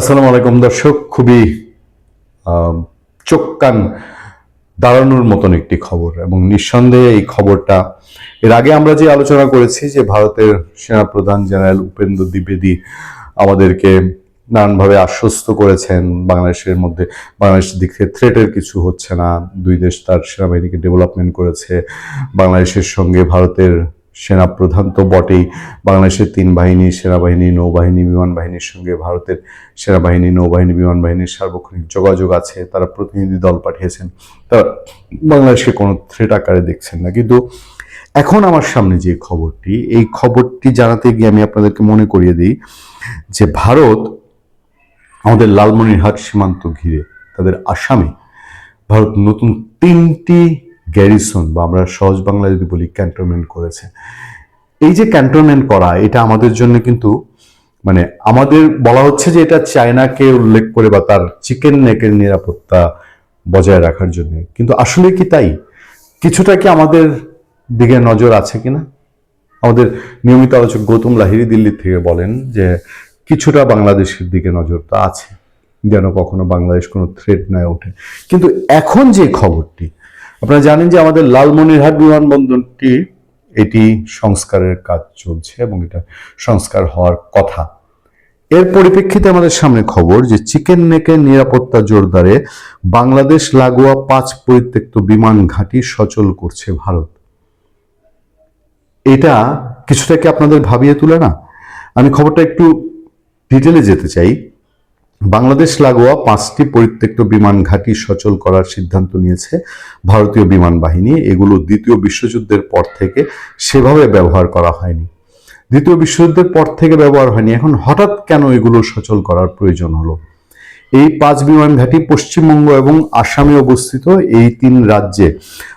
আসসালামু আলাইকুম দর্শক, খুবই চোখ কান দাঁড়ানোর মতন একটি খবর এবং নিঃসন্দেহে এই খবরটা এর আগে আমরা যে আলোচনা করেছি যে ভারতের সেনাপ্রধান জেনারেল উপেন্দ্র দ্বিবেদী আমাদেরকে নানানভাবে আশ্বস্ত করেছেন, বাংলাদেশের মধ্যে, বাংলাদেশের দিক থেকে থ্রেটের কিছু হচ্ছে না, দুই দেশ তার সেনাবাহিনীকে ডেভেলপমেন্ট করেছে, বাংলাদেশের সঙ্গে ভারতের সেনাপ্রধান তো বটেই। বাংলাদেশের তিন বাহিনী, সেনাবাহিনী, নৌবাহিনী, বিমান বাহিনীর সঙ্গে ভারতের সেনাবাহিনী, নৌবাহিনী, বিমান বাহিনীর সার্বক্ষণিক যোগাযোগ আছে। তারা প্রতিনিধি দল পাঠিয়েছেন। তারা বাংলাদেশকে কোনো থ্রেট আকারে দেখছেন না। কিন্তু এখন আমার সামনে যে খবরটি, এই খবরটি জানাতে গিয়ে আমি আপনাদেরকে মনে করিয়ে দিই যে ভারত আমাদের লালমনিরহাট সীমান্ত ঘিরে তাদের আসামে ভারত নতুন তিনটি গ্যারিসন বা আমরা সহজ বাংলা যদি বলি ক্যান্টনমেন্ট করেছে। এই যে ক্যান্টনমেন্ট করা, এটা আমাদের জন্য কিন্তু মানে আমাদের বলা হচ্ছে যে এটা চায়নাকে উল্লেখ করে বা তার চিকেন নেকের নিরাপত্তা বজায় রাখার জন্য। কিন্তু আসলে কি তাই? কিছুটা কি আমাদের দিকে নজর আছে কিনা আমাদের নিয়মিত আলোচক গৌতম লাহিরি দিল্লি থেকে বলেন যে কিছুটা বাংলাদেশের দিকে নজরটা আছে। যেন কখনো বাংলাদেশ কোনো থ্রেট না ওঠে। কিন্তু এখন যে খবরটি আপনারা জানেন যে আমাদের লালমনিরহাট বিমানবন্দরটি এটি সংস্কারের কাজ চলছে এবং এটা সংস্কার হওয়ার কথা। এর পরিপ্রেক্ষিতে আমাদের সামনে খবর যে চিকেন নেকের নিরাপত্তা জোরদারে বাংলাদেশ লাগোয়া পাঁচ পরিত্যক্ত বিমান ঘাঁটি সচল করছে ভারত। এটা কিছুটা কি আপনাদের ভাবিয়ে তুলে না? আমি খবরটা একটু ডিটেলে যেতে চাই। বাংলাদেশ লাগোয়া পাঁচটি পরিত্যক্ত বিমান ঘাঁটি সচল করার সিদ্ধান্ত নিয়েছে ভারতীয় বিমান বাহিনী। এগুলো দ্বিতীয় বিশ্বযুদ্ধের পর থেকে সেভাবে ব্যবহার করা হয়নি। দ্বিতীয় বিশ্বযুদ্ধের পর থেকে ব্যবহার হয়নি। এখন হঠাৎ কেন এগুলো সচল করার প্রয়োজন হলো? এই পাঁচ বিমান ঘাঁটি পশ্চিমবঙ্গ এবং আসামে অবস্থিত। এই তিন রাজ্যে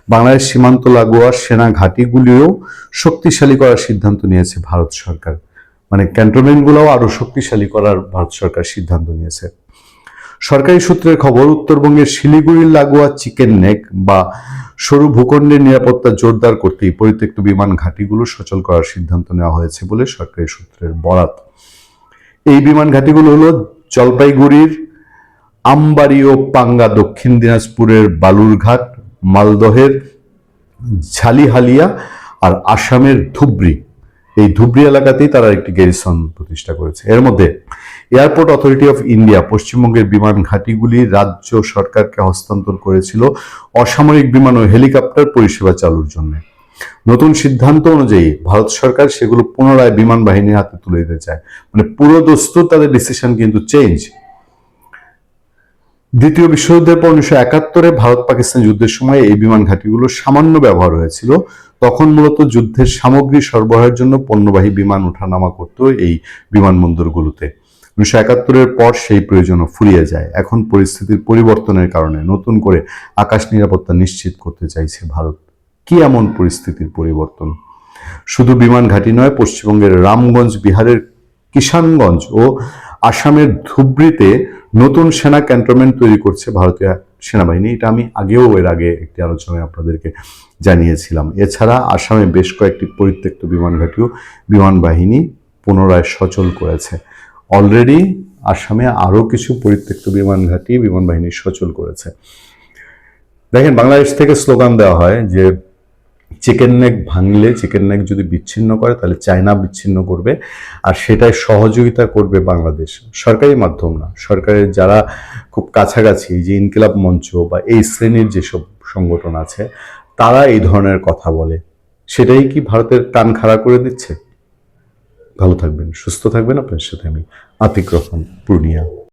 বাংলাদেশ সীমান্ত লাগোয়া সেনা ঘাঁটিগুলিও শক্তিশালী করার সিদ্ধান্ত নিয়েছে ভারত সরকার। মানে ক্যান্টনমেন্টগুলোও আরও শক্তিশালী করার ভারত সরকার সিদ্ধান্ত নিয়েছে। সরকারি সূত্রের খবর, উত্তরবঙ্গের শিলিগুড়ির লাগোয়া চিকেন নেক বা সরু ভূখণ্ডের নিরাপত্তা জোরদার করতেই পরিত্যক্ত বিমান ঘাঁটিগুলো সচল করার সিদ্ধান্ত নেওয়া হয়েছে বলে সরকারি সূত্রের বরাত। এই বিমান ঘাঁটিগুলো হলো জলপাইগুড়ির আমবাড়ি ও পাঙ্গা দক্ষিণ দিনাজপুরের বালুরঘাট, মালদহের ঝালিহালিয়া আর আসামের ধুবড়ি। এই ধুবড়ি এলাকাতেই তারা একটি গ্যারিসন প্রতিষ্ঠা করেছে। এর মধ্যে এয়ারপোর্ট অথরিটি অফ ইন্ডিয়া পশ্চিমবঙ্গের বিমান ঘাঁটিগুলি রাজ্য সরকারকে হস্তান্তর করেছিল অসামরিক বিমান ও হেলিকপ্টার পরিষেবা চালুর জন্য। নতুন সিদ্ধান্ত অনুযায়ী ভারত সরকার সেগুলো পুনরায় বিমান বাহিনীর হাতে তুলে দিতে চায়। মানে পুরো দস্তুর তাদের ডিসিশন কিন্তু চেঞ্জ দ্বিতীয় বিশ্বযুদ্ধের পর উনিশশো একাত্তরে ভারত পাকিস্তান যুদ্ধের সময় এই বিমান ঘাঁটিগুলো সামান্য ব্যবহার হয়েছিল। তখন মূলত যুদ্ধের সামগ্রী সরবরাহের জন্য পণ্যবাহী বিমান ওঠানামা করত এই বিমানবন্দরগুলোতে। উনিশশো একাত্তরের পর সেই প্রয়োজনও ফুরিয়ে যায়। এখন পরিস্থিতির পরিবর্তনের কারণে নতুন করে আকাশ নিরাপত্তা নিশ্চিত করতে চাইছে ভারত। কি এমন পরিস্থিতির পরিবর্তন? শুধু বিমান ঘাঁটি নয়, পশ্চিমবঙ্গের রামগঞ্জ বিহারের কিষানগঞ্জ ও আসামের ধুবড়িতে নতুন সেনা ক্যান্টনমেন্ট তৈরি করছে ভারতীয় সেনাবাহিনী। এটা আমি আগেও এর আগে একটি আলোচনায় আপনাদেরকে জানিয়েছিলাম। এছাড়া আসামে বেশ কয়েকটি পরিত্যক্ত বিমান ঘাঁটিও বিমান বাহিনী পুনরায় সচল করেছে। অলরেডি আসামে আরও কিছু পরিত্যক্ত বিমান ঘাঁটি বিমান বাহিনী সচল করেছে। দেখেন, বাংলাদেশ থেকে স্লোগান দেওয়া হয় যে চিকেন নেক ভাঙলে, চিকেন নেক যদি বিচ্ছিন্ন করে, তাহলে চায়না বিচ্ছিন্ন করবে। আর সেটাই সহযোগিতা করবে বাংলাদেশ। সরকারি মাধ্যম না। সরকারের যারা খুব কাছাকাছি যে ইনকিলাব মঞ্চ বা এই শ্রেণির যেসব সংগঠন আছে, তারা এই ধরনের কথা বলে। সেটাই কি ভারতের কান খাড়া করে দিচ্ছে? ভালো থাকবেন, সুস্থ থাকবেন। আপনার সাথে আমি আতিক রহমান, পূর্ণিয়া।